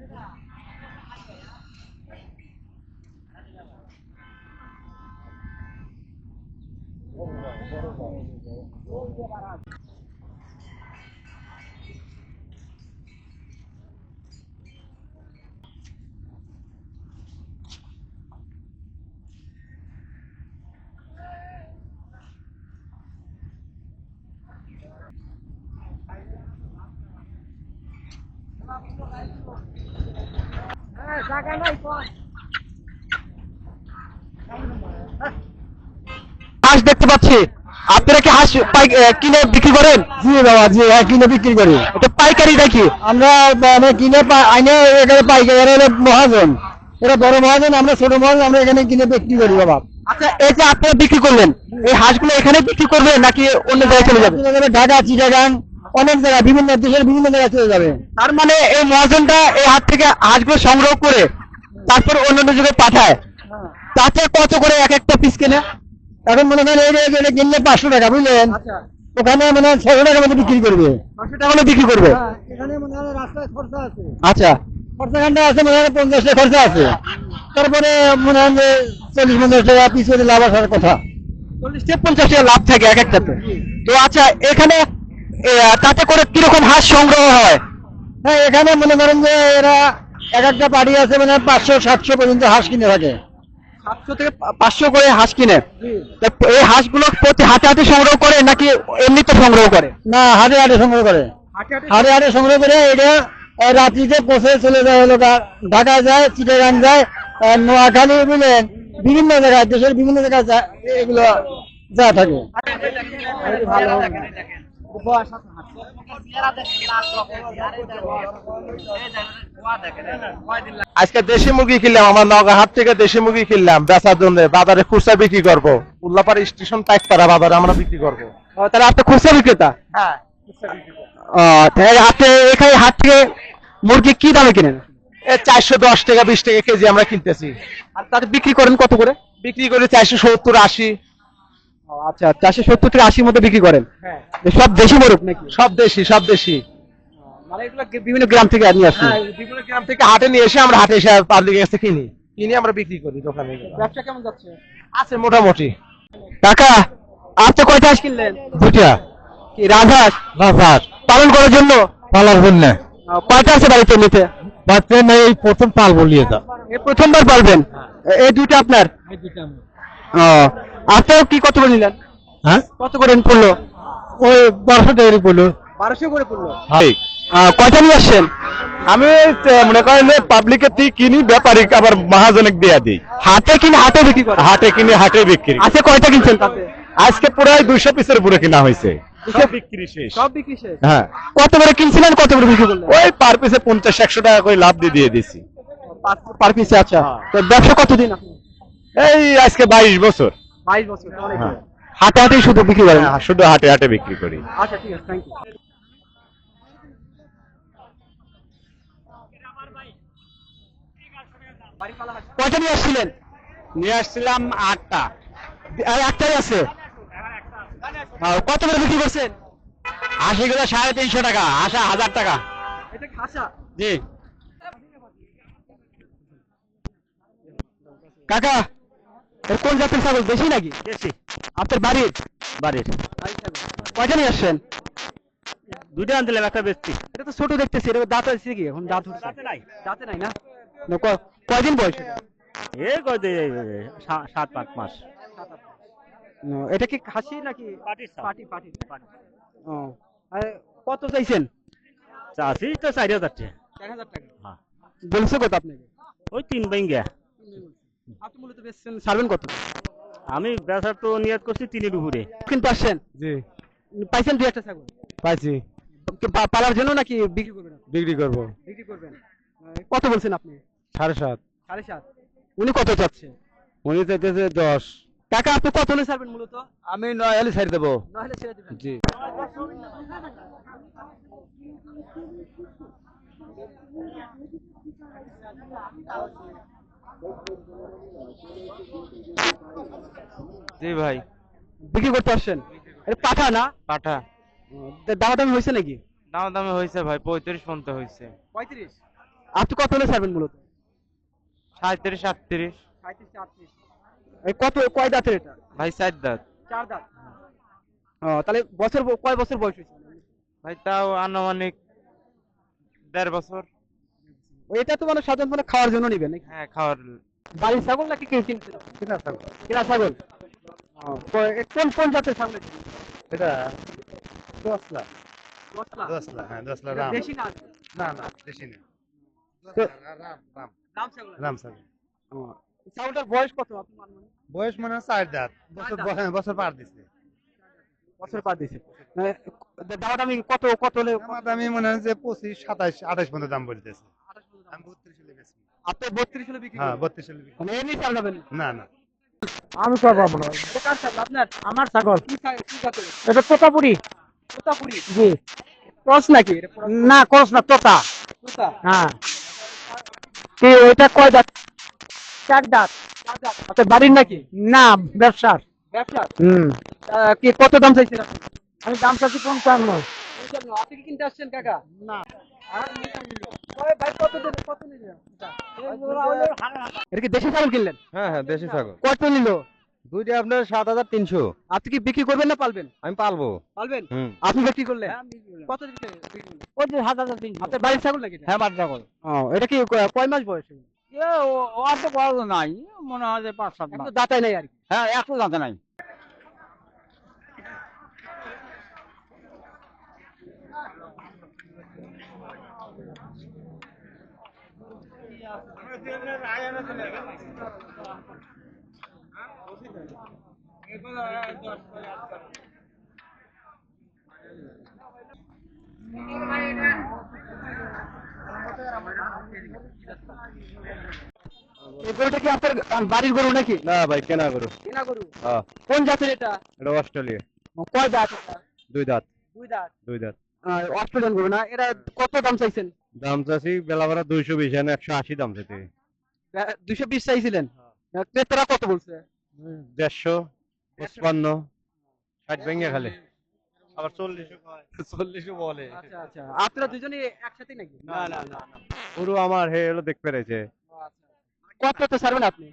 Oh, my God. হাঁস দেখতে পাচ্ছি। আপনারা কি হাঁস কিনে বিক্রি করেন? জি বাবা জি হ্যাঁ কিনে বিক্রি করি। এটা পাইকারি নাকি? আমরা মানে কিনে আইনে এখানে পাইকারি মহাজন। এরা বড় মহাজন আমরা ছোট মহাজন আমরা এখানে কিনে বিক্রি করি বাবা। আচ্ছা এই যে আপনারা বিক্রি করলেন। এই হাঁসগুলো এখানে বিক্রি করবেন নাকি অন্য জায়গায় চলে চলে যাবে ঢাকা চিটাগাং। অনেক জায়গায় বিভিন্ন দেশের বিভিন্ন জায়গায় চলে যাবে। তার মানে এই মহাজনটা এই হাট থেকে হাঁসগুলো সংগ্রহ করে তারপর অন্যান্য জায়গায় পাঠায়। তাতে কত করে এক একটা পিস কেনে? এখন মনে করেন এই কিনলে পাঁচশো টাকা বুঝলেন? ওখানে মানে ছশো টাকার মধ্যে বিক্রি করবে। পাঁচশো টাকা বিক্রি করবে। মনে হয় রাস্তায় খরচা আছে। আচ্ছা। খরচাখানটা আছে মনে হয় পঞ্চাশ টাকা খরচা আছে। তারপরে মনে হয় যে চল্লিশ পঞ্চাশ টাকা পিস করে লাভ আসার কথা। চল্লিশ থেকে পঞ্চাশ টাকা লাভ থাকে এক একটাতে। তো আচ্ছা এখানে তাতে করে কীরকম হাঁস সংগ্রহ হয় হ্যাঁ এখানে মনে করেন যে এরা এক একটা পার্টি আছে মানে পাঁচশো সাতশো পর্যন্ত হাঁস কিনে থাকে সাতশো থেকে পাঁচশো করে হাঁস কিনে তা এই হাঁসগুলো প্রতি হাতে হাতে সংগ্রহ করে নাকি এমনিতে সংগ্রহ করে না হাটে হাটে সংগ্রহ করে হাটে হাটে সংগ্রহ করে এটা রাত্রিতে পৌঁছে চলে যায় হলো ঢাকা যায় চিটাগাং যায় নোয়াখালী বুঝলেন বিভিন্ন জায়গায় দেশের বিভিন্ন জায়গায় এগুলো যা থাকে আজকে দেশি মুরগি কিনলাম আমার নগা হাট থেকে দেশি মুরগি কিনলাম বেচার জন্য। বাজারে খুচরা বিক্রি করব। উল্লাপাড়া স্টেশন পাইকপাড়া বাজারে আমরা বিক্রি করব। তাহলে আপনি খুচরা বিক্রেতা? হ্যাঁ। তাহলে আপনি এখানে হাট থেকে মুরগি কি দামে কিনেন? এ চারশো দশ টাকা বিশ টাকা কেজি আমরা কিনতেছি। আর তাতে বিক্রি করেন কত করে? বিক্রি করে চারশো সত্তর আশি। আচ্ছা চারশো সত্তর থেকে আশির মধ্যে বিক্রি করেন? এ সব দেশি মোরগ নাকি? সব দেশি সব দেশি। মানে এগুলো বিভিন্ন গ্রাম থেকে নিয়ে আসছেন হ্যাঁ, বিভিন্ন গ্রাম থেকে হাটে নিয়ে এসে আমরা হাটে এসে পাবলিকের কাছে কিনি। কিনে আমরা বিক্রি করি দোকানে। ব্যবসা কেমন যাচ্ছে? আছে মোটামুটি। কাকা আপনি কয়টা হাঁস কিনলেন? দুটা কি রাজহাঁস বাজার পালন করার জন্য? পালার জন্য। কয়টা আছে বাড়িতে নিতে নেই এই প্রথম পাল বলিয়ে দাও। এই প্রথমবার পালবেন? এ- এই দুইটা আপনার? ও আপনিও কি কত করে নিলেন? হ্যাঁ? কত করে পড়ল? ওই বারোশো টাকা বলল বারোশো করে পড়ল? কয়টা নিয়ে আসছেন? আমি মনে করেন পাবলিকের থেকে কিনি ব্যাপারী আবার মহাজনক দেয়া দিই। হাতে কিনে হাতে বিক্রি করে হাটে কিনে হাটে বিক্রি। আজকে কয়টা কিনছেন তাতে? আজকে প্রায় দুইশো পিসের উপরে কিনা হয়েছে। হ্যাঁ। কত করে কিনছিলেন কত করে বিক্রি করলেন? ওই পার পিসে পঞ্চাশ একশো টাকা করে লাভ দিয়ে দিয়ে দিছি। পার পিসে আচ্ছা। হ্যাঁ। তো ব্যবসা কতদিন? এই আজকে বাইশ বছর। বাইশ বছর হ্যাঁ। হাতে শুধু বিক্রি করেন? হ্যাঁ, শুধু হাটে হাটে বিক্রি করি। আচ্ছা ঠিক আছে থ্যাংক ইউ কয়টা নিয়ে আসছিলেন? নিয়ে আসছিলাম আটটা। আর একটাই আছে? কত করে বিক্রি করছেন? আশি কিলো সাড়ে তিনশো টাকা আশা হাজার টাকা। জি। কাকা কোন জাতের ছাগল? দেশি নাকি? দেশি। আপনার বাড়ির? বাড়ির। কয়টা নিয়ে আসছেন? দুইটা আনছিলাম একটা বেচছি। এটা তো ছোট দেখতেছি এটা দাঁত আছে কি? এখন দাঁত দাঁতে নাই। দাঁতে নাই না? কয়দিন বয়স এ কয় সাত পাঁচ মাস। এটা কি খাসি নাকি? ছাগল। পাটি পাটি ও আর কত চাইছেন? চাষি তো চারি হাজার টাকা। চার হাজার টাকা। হ্যাঁ। বলছে কত আপনাকে? ওই তিন ব্যাঙ্গা আপনি মূলত বেচছেন ছাড়বেন কত? আমি বেচার তো নিয়াত করছি তিনের উপরে। কিন্তু আসছেন জি। পাইছেন দুই একটা ছাগল? পাইছি। পালার জন্য নাকি বিক্রি করবেন বিক্রি করব। বিক্রি করবেন। কত বলছেন আপনি? সাড়ে সাত। সাড়ে সাত। উনি কত চাচ্ছে উনি চাইতেছে দশ। কাকা আপনি কত হলে ছাড়বেন মূলত? আমি নয় হলে ছাড়ি দেবো। নাহলে ছেড়ে দিবেন। জি। জি ভাই। বিক্রি করতে আসছেন? এটা পাঠা না? পাঠা। দামাদামি হয়েছে নাকি? দাম দামে হয়েছে ভাই পঁয়ত্রিশ পর্যন্ত হয়েছে। পঁয়ত্রিশ? আপনি কত হলে ছাড়বেন মূলত? সাঁত্রিশ। আটত্রিশ এই কত কয় দাঁতের এটা? ভাই চার দাঁত। চার দাঁত। ও তাহলে বছর কয় বছর বয়স হয়েছে? ভাই তাও আনুমানিক দেড় বছর। এটা তো মানে সাধারণত মানে খাওয়ার জন্য নিবেন নাকি? হ্যাঁ খাওয়ার বাড়ির ছাগল নাকি কিনা ছাগল। কিনা ছাগল? তো কোন কোন জাতের ছাগল এটা? এটা দশলা দশলা? দশলা হ্যাঁ এটা রাম। না? না না দেশি না। রাম রাম। রাম ছাগল। রাম ছাগল। ও, ছাগলটার বয়স কত আপনি বয়স মানে চার দাঁত। বছর। হ্যাঁ, বছর পার দিচ্ছে বছর পর দিছে। দামটা আমি কত কত হলে দামি মনে হয় যে পঁচিশ সাতাশ আঠাশ পর্যন্ত দাম বলতেছে। আমি বত্রিশ হলে বেশি আপনি বত্রিশ হলে বিক্রি হ্যাঁ বত্রিশ হলে বিক্রি। মানে এমনি চাল যাবেন না আমি ছাগল আপনার আমার ছাগল। কি কি জাতের? এটা তোতাপুরি। তোতাপুরি? জি। ক্রস নাকি? না করস না তোতা। তোতা? হ্যাঁ। কি ওইটা কয় দাঁত? চার দাঁত। আপনার বাড়ির নাকি? না ব্যবসার। ব্যবসা হুম। কি কত দাম চাইছেন আমি দাম চাচ্ছি পঞ্চান্ন পঞ্চান্ন। আপনি কি কিনতে আসছেন কাকা? না। আর? ওই ভাই কত দেবে কত নিলেন? এটা কি দেশি ছাগল কিনলেন? হ্যাঁ হ্যাঁ দেশি ছাগল। কত নিল? দুইটা আপনার সাত হাজার তিনশো। আপনি কি বিক্রি করবেন না পালবেন? আমি পালবো। পালবেন? আপনি বিক্রি করলেন? কত বিক্রি বিক্রি ওই যে হাজার হাজার তিনশো। আপনার বাড়ির ছাগল নাকি হ্যাঁ বাদ ছাগল। ও এটা কি কয় মাস বয়স? ও- আর তো বড় নাই। মনে হয় যে পাঁচ সাত একটু নাই আর কি। হ্যাঁ একটু জানতে নাই। এই গরুটা কি আপনার বাড়ির গরু নাকি? না ভাই কেনা করো কেনা গরু? হ্যাঁ। কোন জাতের এটা? এটা অস্ট্রেলিয়া কয় দাঁত দুই দাঁত। দুই দাঁত। দুই দাঁত। অস্ট্রেলিয়ান গরু না এটা কত দাম চাইছেন? দাম চাষি বেলা ভাড়া দুইশো বিশ এনে একশো আশি দাম চাইতে দুইশো বিশ চাইছিলেন? ক্রেতারা কত বলছে? দেড়শো পঁচপান্ন ষাট ভেঙে খালি। আবার চল্লিশও বলে। আচ্ছা আচ্ছা। আপনারা দুজনে একসাথে নাকি? না না না পুরো আমার হে হলো দেখতে পেরেছে। কত তো ছাড়বেন আপনি?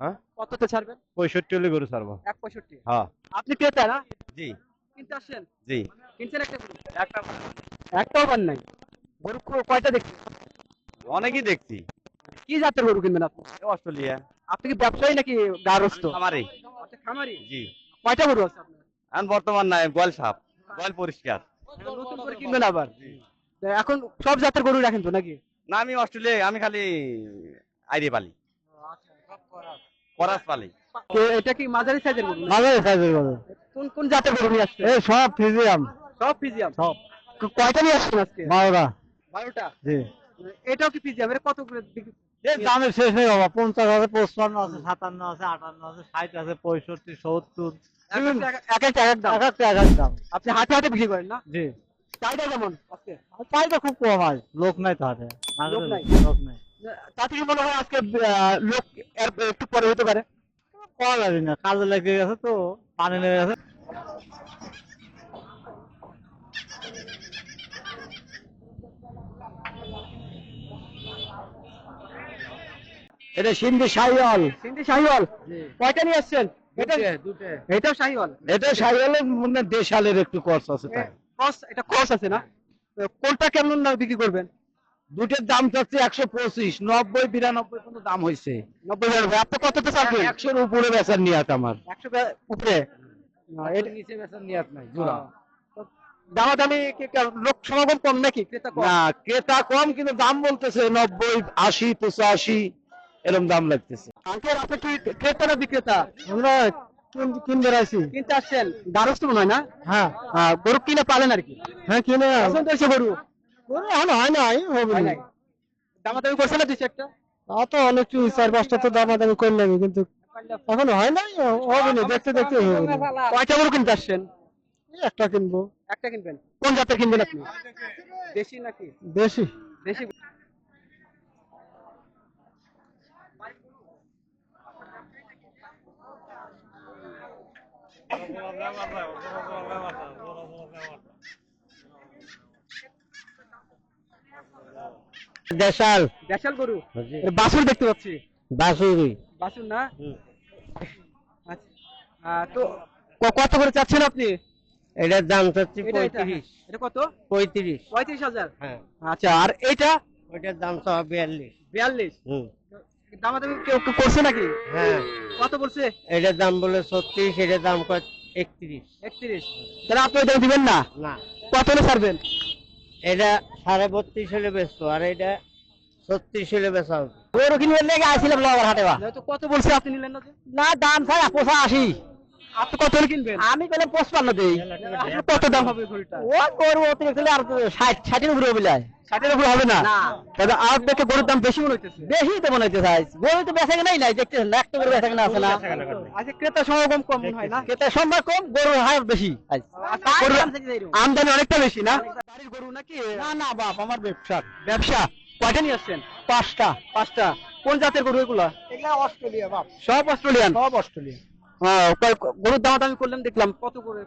হ্যাঁ? কত তো ছাড়বেন? পঁয়ষট্টি হলে গরু ছাড়বো। এক পঁয়ষট্টি? হ্যাঁ। আপনি ক্রেতা না? জি। কিনতে আসছেন? জি। কিনছেন একটা একটা একটাও পান নাই? গরু কয়টা দেখছেন? অনেকই দেখছি। কি জাতের গরু কিনবেন আপনি? অস্ট্রেলিয়া। আপনি কি ব্যবসায়ী নাকি গারস্থ আমারই আচ্ছা খামারি? জি। কয়টা গরু আছে আপনার? এখন বর্তমান নাই গোয়াল সাপ। গোয়াল পরিষ্কার। নতুন করে কিনবেন আবার? এখন সব জাতের গরু রাখেন তো নাকি? না আমি অস্ট্রেলিয়া আমি খালি আইরে পালি করাস পালি তো এটা কি মাঝারি সাইজের গরু? মাঝারি সাইজের গরু। কোন কোন জাতের গরু নিয়ে আসছেন? এই সব ফিজিয়াম। সব ফিজিয়াম। সব। কয়টা নিয়ে আসছেন আজকে? বারোটা। জি। এটাও কি কত করে দামের শেষ নেই বাবা পঞ্চাশ আছে পঁচপান্ন আছে সাতান্ন আছে আটান্ন আছে ষাট আছে পঁয়ষট্টি সত্তর। এক একটা এক- এক একটা এক এক দাম? এক একটা এক এক দাম। আপনি হাতে হাতে বিক্রি করেন না? জি। চাহিদা কেমন? চাহিদা খুব কম লোক নাই তো হাতে। লোক নাই? লোক মনে হয় আজকে লোক একটু পরে হতে পারে? যাবে না কাজে লেগে গেছে তো পানি লেগে গেছে। এটা সিন্ধি শাহিওয়াল। সিন্ধি কয়টা নিয়ে আসছেন? এটা এটা মনে দেশালের একটু খরচ আছে তাই। ক্রস এটা ক্রস আছে না? কোনটা কেমন না বিক্রি করবেন? দুটোর দাম চাচ্ছে একশো পঁচিশ নব্বই বিরানব্বই পর্যন্ত দাম হয়েছে। নব্বই ভাই, আপনি কততে চাচ্ছেন একশোর উপরে বেচার নিয়াত আমার। একশো উপরে? নিচে বেচার নিয়াত নাই দামাদামি লোক সমাগম কম নাকি? ক্রেতা কম? না ক্রেতা কম কিন্তু দাম বলতেছে নব্বই আশি পঁচাশি। এরকম দাম লাগতেছে। আঙ্কেল আপনি কি ক্রেতা না বিক্রেতা? আমরা কিনবে আছি কিনতে আসছেন? দ্বারস্থ মনে হয় না? হ্যাঁ। গরু কিনে পালেন আর কি? হ্যাঁ কিনে। পছন্দ হয়েছে গরু? এখন হয় নাই হবে না। দামাদামি করছে না দুই একটা তা তো অনেক চার পাঁচটা তো দাম করলাম কিন্তু এখন হয় নাই হবে না দেখতে দেখতে হবে কয়টা গরু কিনতে আসছেন? একটা কিনবো। একটা কিনবেন। কোন জাতের কিনবেন আপনি? দেশি নাকি? দেশি। দেশি। দেশাল। দেশাল গরু। বাছুর দেখতে পাচ্ছি। বাসুরি বাছুর না? আচ্ছা। তো কত করে চাচ্ছেন আপনি? এটার দাম চাচ্ছি এটা এটা, পঁয়ত্রিশ। এটা কত? পঁয়ত্রিশ। পঁয়ত্রিশ হাজার? হ্যাঁ। আচ্ছা আর এইটা? ওইটার দাম চাওয়া বিয়াল্লিশ। বিয়াল্লিশ। হুম। দামাদামি কেউ কেউ করছে নাকি? হ্যাঁ। কত বলছে এটার দাম বলে ছত্রিশ এটার দাম কয় একত্রিশ। একত্রিশ। তাহলে আপনি ওইটা দিবেন না? না। কত হলে ছাড়বেন? এটা সাড়ে বত্রিশ হলে বেচতো আর এটা ছত্রিশ হলে বেচা হবে। গরু কিনবেন লেগে আসছিলাম লগর হাটে বা। কত বলছে আপনি নিলেন না না দাম ছাড়া পোষা আশি আপনি কত কিনবেন? আমি পেলে পঁচপান্ন দিই। কত দাম হবে গরুটা ও গরু অতিরিক্ত আর ষাট ষাটের উপরে বিলায় ষাটের উপর হবে না? না। আর দেখে গরুর দাম বেশি মনে হইতেছে? বেশি তো মনে হচ্ছে গরু তো বেচা কেনাই নাই দেখতেছেন না একটা গরু বেচা কেনা আছে না। আচ্ছা ক্রেতা সমাগম কম হয় না? খেতে সম্ভব কম গরুর হার বেশি। আচ্ছা, গরুর আমদানি অনেকটা বেশি না? বাড়ির গরু নাকি? না না বাপ আমার ব্যবসা। ব্যবসা? কয়টা নিয়ে আসছেন? পাঁচটা। পাঁচটা। কোন জাতের গরু এগুলা? এগুলা অস্ট্রেলিয়া বাপ। সব অস্ট্রেলিয়ান? সব অস্ট্রেলিয়া কয়- গরুর দাম আমি করলাম দেখলাম। কত করে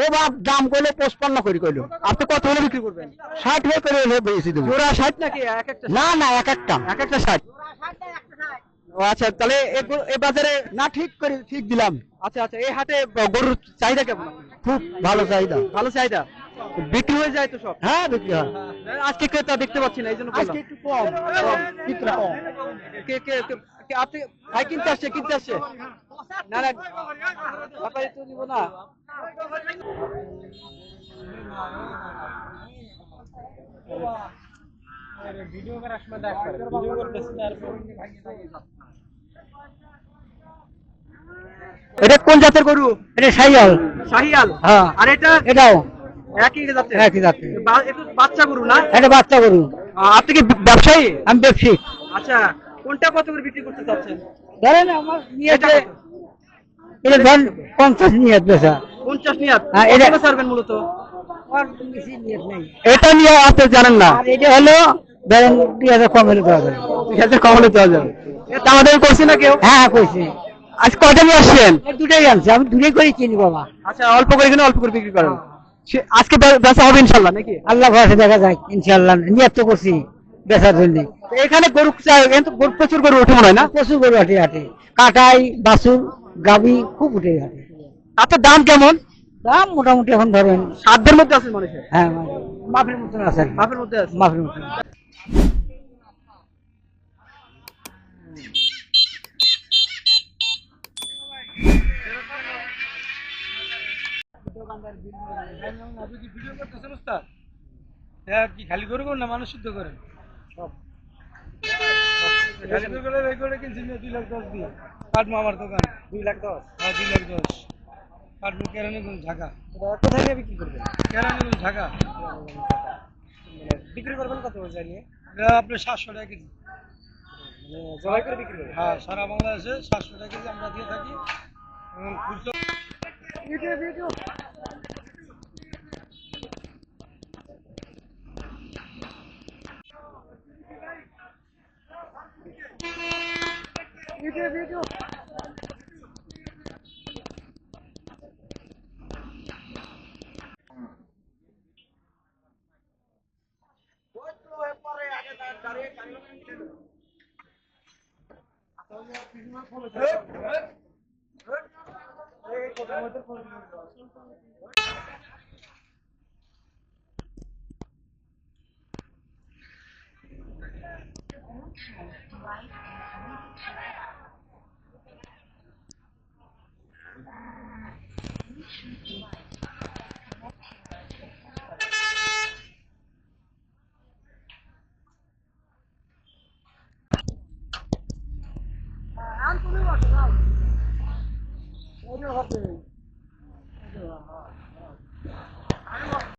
ও বাপ দাম করল পঁচপান্ন করে করল আপনি কত হলে বিক্রি করবেন? ষাট হয়ে করে হলে বেশি দেবো। জোড়া ষাট নাকি এক একটা না না এক একটা। এক একটা ষাট? ও আচ্ছা তাহলে এ এ বাজারে না ঠিক করে ঠিক দিলাম। আচ্ছা আচ্ছা এই হাটে গরুর চাহিদা কেমন? খুব ভালো চাহিদা। ভালো চাহিদা? বিক্রি হয়ে যায় তো সব? হ্যাঁ বিক্রি হয়। আজকে ক্রেতা দেখতে পাচ্ছি না এই জন্য আজকে একটু কম কম বিক্রি কম। কে কে আপনি ভাই কিনতে আসছে কিনতে আসছে? না না ব্যাপারে তো নিব না। এটা কোন জাতের গরু? এটা শাহিয়াল। শাহিয়াল। হ্যাঁ। আর এটা? এটাও। একই জাতের একই জাতের। বা- একটু বাচ্চা গরু না? এটা বাচ্চা গরু। আহ, আপনি কি ব্যবসায়ী? আমি ব্যবসায়িক আচ্ছা কোনটা কত করে বিক্রি করতে চাচ্ছেন? ধরেন আমার নিয়েছে এটা এটা ধরেন পঞ্চাশ নিয়ে বেচা পঞ্চাশ নিয়াত হ্যাঁ, এটা- এটা ছাড়বেন মূলত? আর বেশি নিয়ত নেই। এটা নিয়ে আপনি জানেন না। আর এটা হলো ধরেন দুই হাজার কম হলে দেওয়া যাবে। দুই হাজার কম দেওয়া যাবে। এটা আমাদের করছে না কেউ? হ্যাঁ হ্যাঁ কইছি। আজ কয়টা নিয়ে আসছেন? এই দুটাই আনছি আমি দুটাই করে চিনি বাবা। আচ্ছা অল্প করে কিনে অল্প করে বিক্রি করেন। সে- আজকে বেচা হবে ইনশাল্লাহ নাকি? আল্লাহ ভরসা দেখা যায় ইনশাল্লাহ। নিয়ে তো করছি বেচার জন্য। এখানে গরু চাই গরু প্রচুর গরু ওঠে মনে হয় না? প্রচুর গরু হাটে হাটে। কাটাই বাছুর গাবি খুব উঠে হাটে। আপনার দাম কেমন? দাম মোটামুটি এখন ধরেন সাধ্যের মধ্যে আছে মানুষের হ্যাঁ। মাফের মতন আছে। মাফের মধ্যে আছে। মাফের মতন কি খালি করে না মানুষ শুদ্ধ করে খালি করে করে এই করে কিনছি দুই লাখ দশ দিয়ে কাটবো আমার দোকান দুই লাখ দশ হ্যাঁ দুই লাখ দশ কাটবো কেরানীগঞ্জ ঢাকা কোথায় নিয়ে বিক্রি করবেন কেরানীগঞ্জ ঢাকা বিক্রি করবেন কত আপনার সাতশো টাকা কেজি। জবাই করে বিক্রি করবেন? হ্যাঁ সারা বাংলাদেশে সাতশো টাকা কেজি আমরা দিয়ে থাকি। এবং You do, you do. You do, you do. All trains derive from